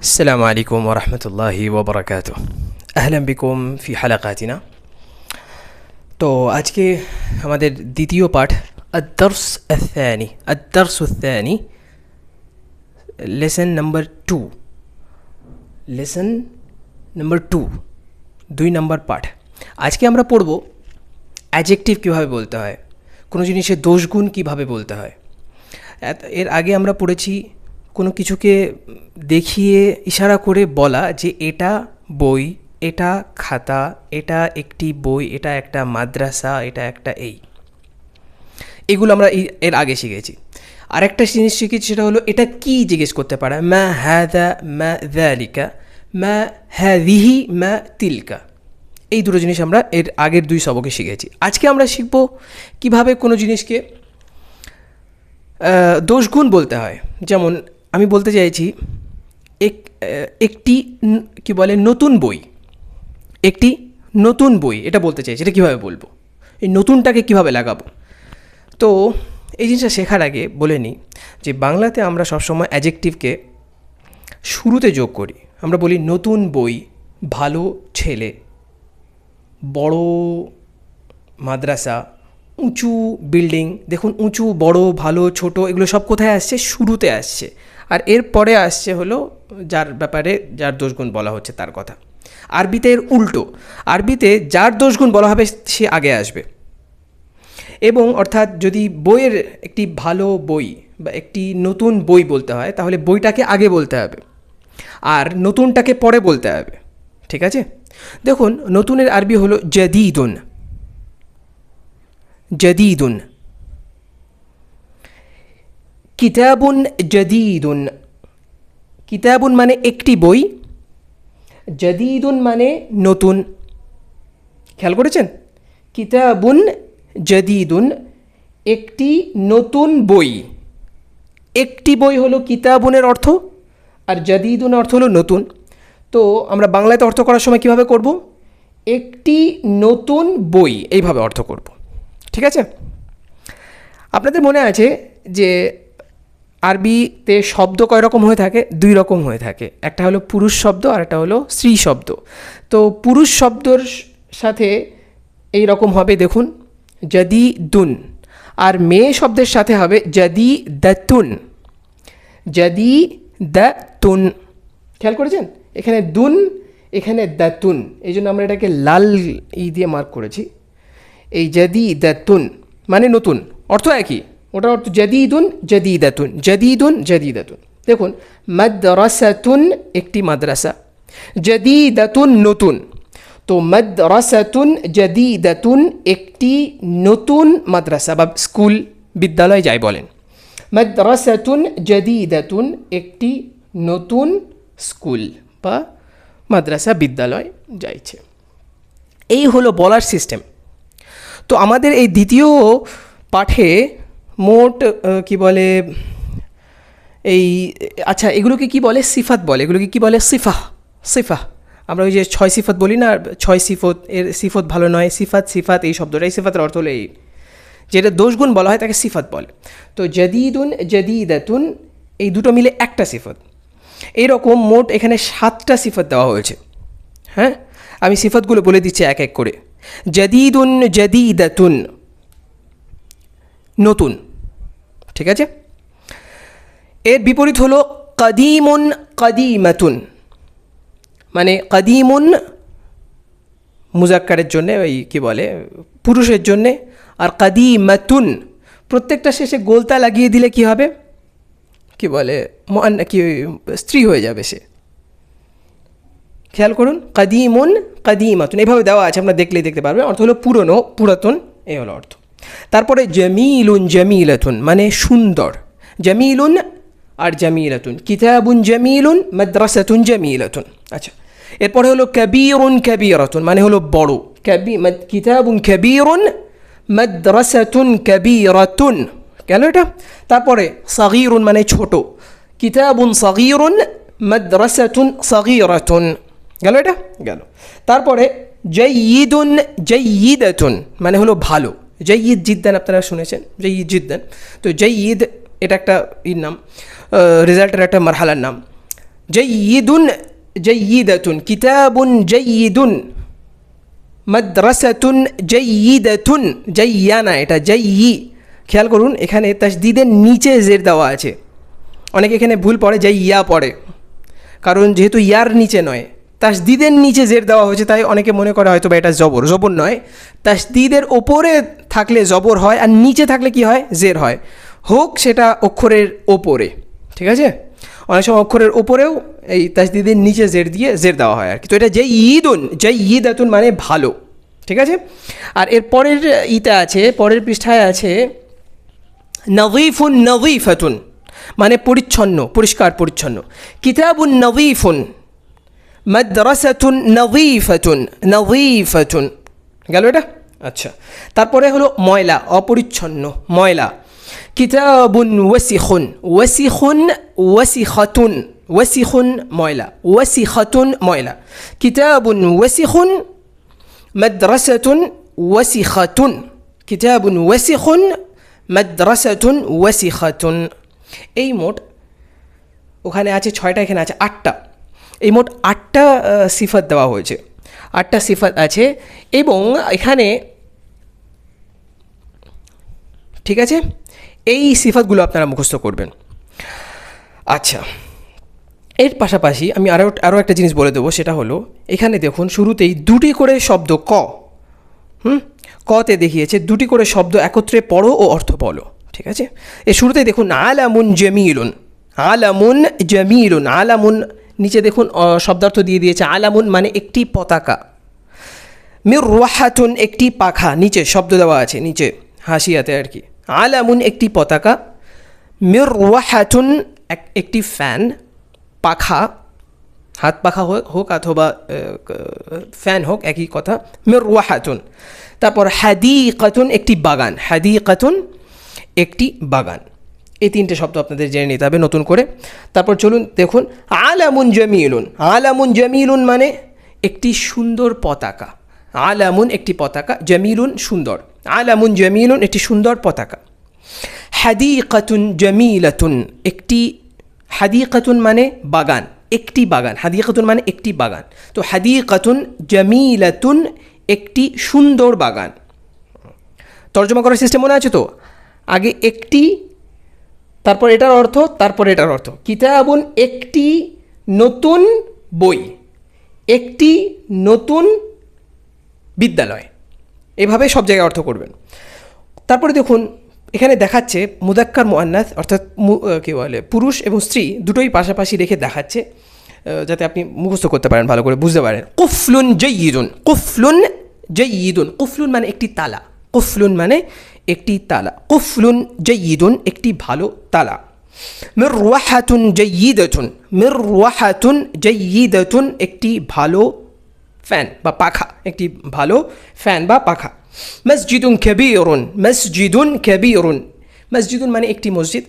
السلام عليكم ورحمة الله وبركاته أهلا بكم في حلقاتنا তো আজকে আমাদের দ্বিতীয় পাঠ الدرس الثاني الدرس الثاني lesson number two lesson number two দুই নাম্বার পাঠ আজকে আমরা পড়ব অ্যাজেক্টিভ কীভাবে বলতে হয় কোনো জিনিসের দোষগুণ কীভাবে বলতে হয় এত- এর আগে আমরা পড়েছি কোনো কিছুকে দেখিয়ে ইশারা করে বলা যে এটা বই, এটা খাতা, এটা একটি বই, এটা একটা মাদ্রাসা, এটা একটা এই। এগুলো আমরা এর আগে শিখেছি। আরেকটা জিনিস শিখেছি সেটা হলো, এটা কি জিজ্ঞেস করতে পারে? মা হ্যাদা মা দ্যালিকা মা হ্যাদিহি মা তিলকা। এই দুটো জিনিস আমরা এর আগের দুই সবকে শিখেছি। আজকে আমরা শিখব কীভাবে কোনো জিনিসকে দোষগুণ বলতে হয়। যেমন আমি বলতে চাইছি, এক একটি কি বলে, নতুন বই। একটি নতুন বই, এটা বলতে চাইছি, এটা কীভাবে বলব? এই নতুনটাকে কীভাবে লাগাবো? তো, এই জিনিসটা শেখার আগে বলে নিই যে বাংলাতে আমরা সবসময় অ্যাজেক্টিভকে শুরুতে যোগ করি। আমরা বলি নতুন বই, ভালো ছেলে, বড় মাদ্রাসা উঁচু বিল্ডিং দেখুন উঁচু, বড়, ভালো, ছোট, এগুলো সব কোথায় আসছে? শুরুতে আসছে। আর এর পরে আসছে হলো যার ব্যাপারে, যার দোষগুণ বলা হচ্ছে তার কথা। আরবিতে এর উল্টো। আরবিতে যার দোষগুণ বলা হবে, সে আগে আসবে। এবং অর্থাৎ যদি বইয়ের একটি ভালো বই বা একটি নতুন বই বলতে হয়, তাহলে বইটাকে আগে বলতে হবে। আর নতুনটাকে পরে বলতে হবে। ঠিক আছে? দেখুন, নতুনের আরবি হলো জদিদুন। জদিদুন কিতাবুন জদিদুন কিতাবুন মানে একটি বই জদিদুন মানে নতুন খেয়াল করেছেন? কিতাবুন জদিদুন একটি নতুন বই একটি বই হলো কিতাবুনের অর্থ আর জাদিদুন অর্থ হলো নতুন। তো আমরা বাংলাতে অর্থ করার সময় কীভাবে করব? একটি নতুন বই এইভাবে অর্থ করব। ঠিক আছে? আপনাদের মনে আছে যে আরবিতে শব্দ কয় রকম হয়ে থাকে? দুই রকম হয়ে থাকে। একটা হলো পুরুষ শব্দ, আর একটা হলো স্ত্রী শব্দ। তো পুরুষ শব্দর সাথে এই রকম হবে, দেখুন যদি দুন আর মেয়ে শব্দের সাথে হবে যদি দাতুন যদি দাতুন খেয়াল করেছেন? এখানে দুন, এখানে দাতুন। এই জন্য আমরা এটাকে লাল ই দিয়ে মার্ক করেছি। এই যদি দাতুন মানে নতুন। অর্থ একই। ওটা অর্থ জাদিদুন, জাদিদাতুন। জাদিদুন, জাদিদাতুন। দেখুন, মাদ্রাসাতুন একটি মাদ্রাসা। জাদিদাতুন নতুন। তো মাদ্রাসাতুন, জাদিদাতুন একটি নতুন মাদ্রাসা বা স্কুল, বিদ্যালয় যাই বলেন। মাদ্রাসাতুন, জাদিদাতুন একটি নতুন স্কুল বা মাদ্রাসা, বিদ্যালয় যাইছে। এই হলো বলার সিস্টেম। তো আমাদের এই দ্বিতীয় পাঠে মোট কি বলে, এই আচ্ছা এগুলোকে কি বলে? সিফাত বলে। এগুলোকে কি বলে? সিফা সিফা আমরা ওই যে ছয় সিফত বলি না, ছয় সিফত, এর সিফত ভালো নয়, সিফাত সিফাত, এই শব্দটাই সিফাতের অর্থ হলো এই। যেটা দোষগুণ বলা হয় তাকে সিফাত বলে। তো জাদিদুন, জাদিদাতুন, এই দুটো মিলে একটা সিফত। এইরকম মোট এখানে সাতটা সিফত দেওয়া হয়েছে। হ্যাঁ? আমি সিফতগুলো বলে দিচ্ছি এক এক করে। জাদিদুন জাদিদাতুন নতুন ঠিক আছে? এর বিপরীত হলো কদিমুন কদিমাতুন মানে কদিমুন মুজাক্কারের জন্যে, ওই কী বলে, পুরুষের জন্যে, আর কদিমাতুন প্রত্যেকটা শেষে গোলতা লাগিয়ে দিলে কি হবে? কি বলে কি স্ত্রী হয়ে যাবে সে। খেয়াল করুন কাদিমুন কাদিমাতুন, এভাবে দেওয়া আছে আপনারা দেখলেই দেখতে পারবেন অর্থ হলো পুরনো, পুরাতন এই হলো অর্থ। তারপরে জমিলুন জমিলাতুন মানে সুন্দর। জমিলুন আর জামিলাতুন, কিতাবুন জামিলুন, মাদ্রাসাতুন জামিলাতুন। আচ্ছা এরপরে হলো কবিরুন কবিরাতুন মানে হলো বড়। কবি কিতাবুন কবিরুন, মাদ্রাসাতুন কবিরাতুন। গেল এটা? তারপরে সগীরুন মানে ছোট। কিতাবুন সগীরুন, মাদ্রাসাতুন সগীরাতুন। গেল এটা? গেল। তারপরে জয়ীদুন জয়ীদাতুন মানে হলো ভালো। জয়ীদ জিদ্দান আপনারা শুনেছেন? জয়ীদ জিদ্দান। তো জয়ীদ এটা একটা ইর নাম রেজাল্টের একটা মারহালার নাম। জয়িদুন জয়িদাতুন কিতাবুন জয়িদুন মাদ্রাসাতুন জয়িদাতুন জয়িয়া না এটা জয়ি। খেয়াল করুন এখানে তাসদিদের নিচে জের দেওয়া আছে। অনেকে এখানে ভুল পড়ে যাই ইয়া পড়ে। কারণ যেহেতু ইয়ার নিচে নয় তাসদিদের নিচে জের দেওয়া হয়েছে, তাই অনেকে মনে করে হয়তো বা এটা জবর। জবর নয়, তাসদিদের ওপরে থাকলে জবর হয় আর নিচে থাকলে কি হয়? জের হয়। হোক সেটা অক্ষরের ওপরে, ঠিক আছে? অনেক সময় অক্ষরের ওপরেও এই তাসদিদের নিচে জের দিয়ে জের দেওয়া হয় আর কি। তো এটা যে ঈদুন যে ঈদ আতুন মানে ভালো, ঠিক আছে? আর এর পরের ইতে আছে, পরের পৃষ্ঠায় আছে, নজিফুন নজিফাতুন মানে পরিচ্ছন্ন, পরিষ্কার পরিচ্ছন্ন। কিতাবুন নজিফুন মাদ্রাসাতুন নজিফাতুন নজিফাতুন গেল এটা? আচ্ছা। তারপরে হলো ময়লা, অপরিচ্ছন্ন ময়লা। কিতাবুন ওয়াসিখুন ওয়াসিখুন ওয়াসিখাতুন, ওয়াসিখুন ময়লা, ওয়াসিখাতুন ময়লা। কিতাবুন ওয়াসিখুন, মাদ্রাসাতুন ওয়াসিখাতুন। কিতাবুন ওয়াসিখুন, মাদ্রাসাতুন ওয়াসিখাতুন। এই মোট ওখানে আছে ছয়টা, এখানে আছে আটটা। এই মোট আটটা সিফাত দেওয়া হয়েছে। আটটা সিফাত আছে এবং এখানে ঠিক আছে? এই সিফাতগুলো আপনারা মুখস্থ করবেন। আচ্ছা এর পাশাপাশি আমি আরও আরও একটা জিনিস বলে দেবো, সেটা হলো, এখানে দেখুন শুরুতেই দুটি করে শব্দ ক। হুম? কতে দেখিয়েছে, দুটি করে শব্দ একত্রে পড়ো ও অর্থ বলো। ঠিক আছে? এর শুরুতেই দেখুন, আলামুন জমিলুন। আলামুন জমিলুন, আলামুন নিচে দেখুন শব্দার্থ দিয়ে দিয়েছে, আলামুন মানে একটি পতাকা। মির রোহাতুন একটি পাখা, নিচে শব্দ দেওয়া আছে, নিচে, হাসিয়াতে আর কি। আলামুন একটি পতাকা, মির রোহাতুন এক, একটি ফ্যান, পাখা, হাত পাখা হোক অথবা ফ্যান হোক, একই কথা, মির রোহাতুন। তারপর হাদিকাতুন একটি বাগান, হাদিকাতুন একটি বাগান। এই তিনটে শব্দ আপনাদের জেনে নিতে হবে নতুন করে। তারপর চলুন দেখুন, আলামুন জমিলুন। আলামুন জমিলুন মানে একটি সুন্দর পতাকা। আলামুন একটি পতাকা, জমিলুন সুন্দর। আলামুন জমিলুন একটি সুন্দর পতাকা। হাদিকাতুন জমিলাতুন, একটি, হাদিকাতুন মানে বাগান, একটি বাগান। হাদিকাতুন মানে একটি বাগান। তো হাদিকাতুন জমিলাতুন একটি সুন্দর বাগান। তর্জমা করার সিস্টেম মনে আছে তো? আগে একটি তারপর এটার অর্থ, তারপর এটার অর্থ। কিতাবুন একটি নতুন বই, একটি নতুন বিদ্যালয়। এভাবে সব জায়গায় অর্থ করবেন। তারপরে দেখুন, এখানে দেখাচ্ছে মুদাক্কার মোয়ান্নাথ অর্থাৎ কী বলে, পুরুষ এবং স্ত্রী দুটোই পাশাপাশি রেখে দেখাচ্ছে যাতে আপনি মুখস্থ করতে পারেন, ভালো করে বুঝতে পারেন। কুফলুন জয়ীদুন কুফলুন জয়ীদুন কুফলুন মানে একটি তালা। কুফলুন মানে একটি তালা। কুফলুন জয়ীদুন একটি ভালো তালা। মির ওয়াহাতুন জয়ীদাতুন মির ওয়াহাতুন জয়ীদাতুন একটি ভালো ফ্যান বা পাখা, একটি ভালো ফ্যান বা পাখা। মসজিদুন কবিরুন মসজিদুন কবিরুন। মসজিদুন মানে একটি মসজিদ,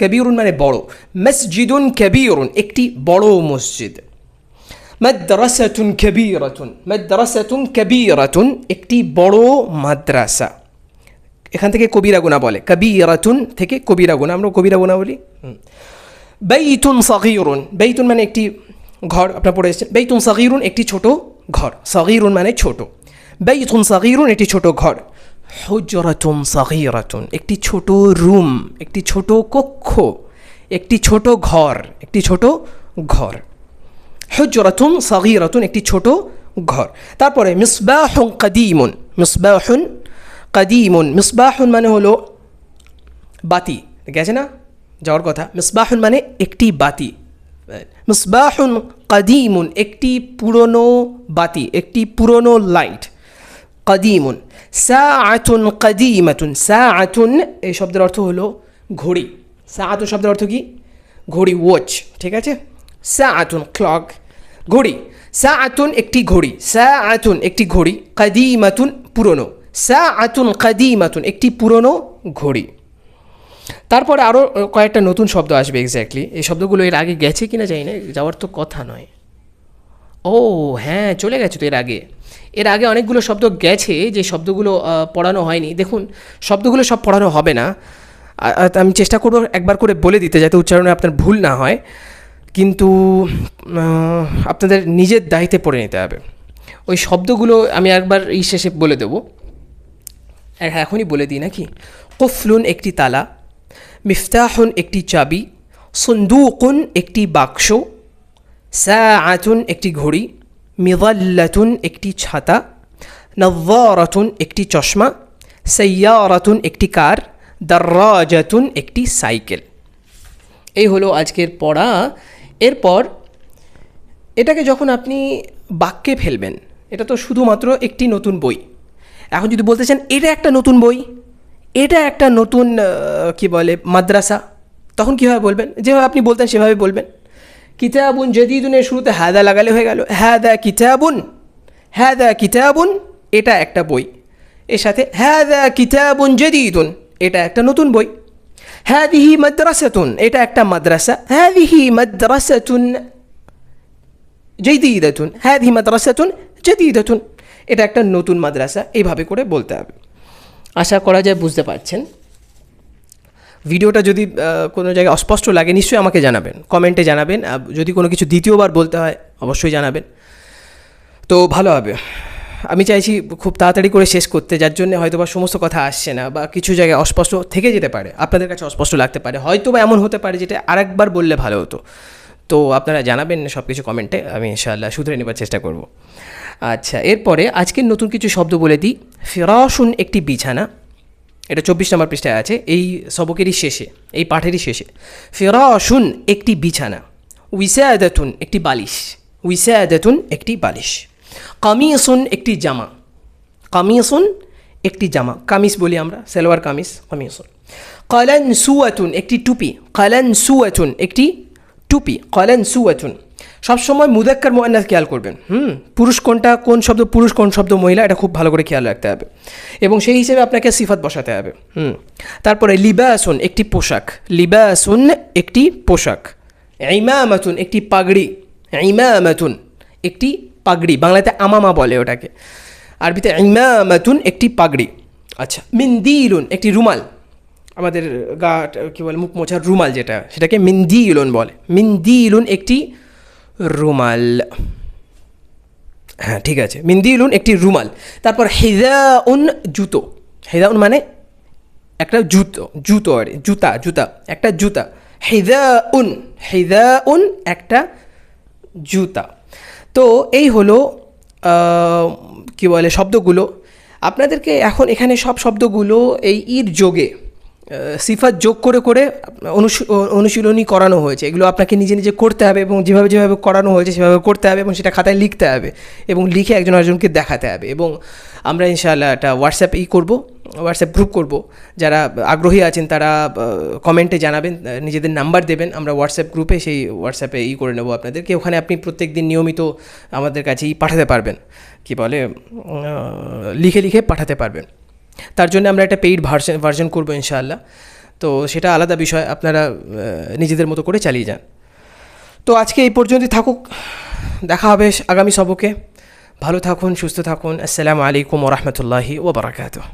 কবিরুন মানে বড়। মসজিদুন কবিরুন, একটি বড় মসজিদ। মাদ্রাসাতুন কবিরাতুন। মাদ্রাসাতুন কবিরাতুন একটি বড় মাদ্রাসা। এখান থেকে কবিরা গুণা বলে। কবিরাতুন থেকে কবিরা গুণা। আমরা কবিরা গুণা বলি। বেইতুন সগিরুন। বেইতুন মানে একটি ঘর, আপনার পড়ে এসেছেন? বেইতুন সগিরুন একটি ছোট ঘর। সগিরুন মানে ছোট। বেইতুন সগিরুন একটি ছোট ঘর। হুজরাতুন সগিরাতুন। একটি ছোট রুম, একটি ছোট কক্ষ, একটি ছোট ঘর, একটি ছোট ঘর। হুজরাতুন সগিরাতুন, একটি ছোট ঘর। তারপরে মিসবাহুন কাদিমুন মিসবাহুন কাদিমুন। মিসবাহুন মানে হলো বাতি। গেছে না? যাওয়ার কথা। মিসবাহুন মানে একটি বাতি। মিসবাহুন কাদিমুন, একটি পুরনো বাতি, একটি পুরনো লাইট। কাদিমুন, সাআতুন কাদিমাতুন। সাআতুন, এই শব্দের অর্থ হলো ঘড়ি। সাআতুন শব্দের অর্থ কি? ঘড়ি ওয়াচ ঠিক আছে? সাআতুন ক্লক ঘড়ি। সাআতুন একটি ঘড়ি, সাআতুন একটি ঘড়ি, কাদিমাতুন পুরনো। সাআতুন কাদিমাতুন একটি পুরনো ঘড়ি। তারপরে আরও কয়েকটা নতুন শব্দ আসবে এক্স্যাক্টলি এই শব্দগুলো এর আগে গেছে কিনা জানি না, যাওয়ার তো কথা নয়। ও হ্যাঁ চলে গেছে তো এর আগে। এর আগে অনেকগুলো শব্দ গেছে, যে শব্দগুলো পড়ানো হয়নি। দেখুন, শব্দগুলো সব পড়ানো হবে না। আমি চেষ্টা করব একবার করে বলে দিতে যাতে উচ্চারণে আপনার ভুল না হয়। কিন্তু আপনাদের নিজের দায়িত্বে পড়ে নিতে হবে। ওই শব্দগুলো আমি একবার এই শেষে বলে দেবো। আর হ্যাঁ এখনই বলে দিই নাকি? কুফলুন একটি তালা, মিফতাহুন একটি চাবি, সন্দুকুন একটি বাক্স, সাআতুন একটি ঘড়ি মিদাল্লাতুন একটি ছাতা নవ్వాরাতুন একটি চশমা, সাইয়ারাতুন একটি কার, দার্রাজাতুন একটি সাইকেল। এই হলো আজকের পড়া এরপর এটাকে যখন আপনি বাক্যে ফেলবেন, এটা তো শুধুমাত্র একটি নতুন বই। এখন যদি বলতে চান, এটা একটা নতুন বই, এটা একটা নতুন কি বলে, মাদ্রাসা, তখন কীভাবে বলবেন? যেভাবে আপনি বলতেন, সেভাবে বলবেন। কিতাবুন জদিদুনের শুরুতে হ্যাদা লাগালে হয়ে গেল হ্যাঁ হ্যাদা কিতাবুন হ্যাদা কিতাবুন, এটা একটা বই। এর সাথে হ্যাঁ হ্যাদা কিতাবুন জদিদুন, এটা একটা নতুন বই। হ্যাদিহি মাদ্রাসাতুন এটা একটা মাদ্রাসা হ্যাদিহি মাদ্রাসাতুন জৈদিদাতুন হ্যাদি মাদ্রাসাতুন জদিদাতুন এটা একটা নতুন মাদ্রাসা এইভাবে করে বলতে হবে আশা করা যায় বুঝতে পারছেন। ভিডিওটা যদি কোনো জায়গায় অস্পষ্ট লাগে নিশ্চয়ই আমাকে জানাবেন। কমেন্টে জানাবেন। যদি কোনো কিছু দ্বিতীয়বার বলতে হয় অবশ্যই জানাবেন। তো ভালো হবে। আমি চাইছি খুব তাড়াতাড়ি করে শেষ করতে, যার জন্য হয়তো বা সমস্ত কথা আসছে না বা কিছু জায়গায় অস্পষ্ট থেকে যেতে পারে। আপনাদের কাছে অস্পষ্ট লাগতে পারে। হয়তো বা এমন হতে পারে যেটা আরেকবার বললে ভালো হতো। তো আপনারা জানাবেন সব কিছু কমেন্টে আমি ইনশাআল্লাহ শুধরে নেবার চেষ্টা করব। আচ্ছা এরপরে আজকের নতুন কিছু শব্দ বলে দিই। ফিরাসুন একটি বিছানা। এটা চব্বিশ নম্বর পৃষ্ঠায় আছে। এই সবকেরই শেষে, এই পাঠেরই শেষে। ফিরাসুন একটি বিছানা। উইসাদাতুন একটি বালিশ। উইসাদাতুন একটি বালিশ। কামিসুন একটি জামা। কামিসুন একটি জামা। কামিজ বলি আমরা, সালোয়ার কামিজ কামিসুন। কালান সুয়াতুন একটি টুপি। কালান সুয়াতুন একটি টুপি। কালান সুয়াতুন সবসময় মুদাক্কার মোয়ান্নাস খেয়াল করবেন। হুম? পুরুষ কোনটা, কোন শব্দ পুরুষ, কোন শব্দ মহিলা, এটা খুব ভালো করে খেয়াল রাখতে হবে। এবং সেই হিসেবে আপনাকে সিফাত বসাতে হবে। হুম? তারপরে লিবাসুন একটি পোশাক। লিবাসুন একটি পোশাক। ইমামাতুন একটি পাগড়ি। ইমামাতুন একটি পাগড়ি, বাংলাতে আমামা বলে ওটাকে। আরবিতে ইমামাতুন একটি পাগড়ি। আচ্ছা মিন্দিলুন একটি রুমাল। আমাদের গা কী বলে, মুখ মোছার রুমাল যেটা, সেটাকে মিন্দিলুন বলে। মিন্দিলুন একটি রুমাল। হ্যাঁ ঠিক আছে। মিন্দিলুন একটি রুমাল। তারপর হেদাউন জুতো। হেদাউন মানে একটা জুতো জুতো আর জুতা জুতা, একটা জুতা। হেদাউন হেদাউন একটা জুতা। তো এই হলো কি বলে, শব্দগুলো। আপনাদেরকে এখন এখানে সব শব্দগুলো এই ঈদ যোগে সিফাত যোগ করে করে অনুশী- অনুশীলনী করানো হয়েছে। এগুলো আপনাকে নিজে নিজে করতে হবে এবং যেভাবে যেভাবে করানো হয়েছে সেভাবে করতে হবে এবং সেটা খাতায় লিখতে হবে এবং লিখে একজন আরেকজনকে দেখাতে হবে এবং আমরা ইনশাআল্লাহ একটা হোয়াটসঅ্যাপ ই করব। হোয়াটসঅ্যাপ গ্রুপ করব। যারা আগ্রহী আছেন, তারা কমেন্টে জানাবেন নিজেদের নাম্বার দেবেন। আমরা হোয়াটসঅ্যাপ গ্রুপে সেই হোয়াটসঅ্যাপে ই করে নেব আপনাদেরকে। ওখানে আপনি প্রত্যেক দিন নিয়মিত আমাদের কাছেই পাঠাতে পারবেন। কি বলে লিখে লিখে পাঠাতে পারবেন। তার জন্য আমরা একটা পেইড ভার্সন ভার্জন করব ইনশাআল্লাহ। তো সেটা আলাদা বিষয়। আপনারা নিজেদের মতো করে চালিয়ে যান। তো আজকে এই পর্যন্তই থাকুক। দেখা হবে আগামী সবকে। ভালো থাকুন, সুস্থ থাকুন। আসসালামু আলাইকুম ওরহমতুল্লাহি ওবরাকাতুহ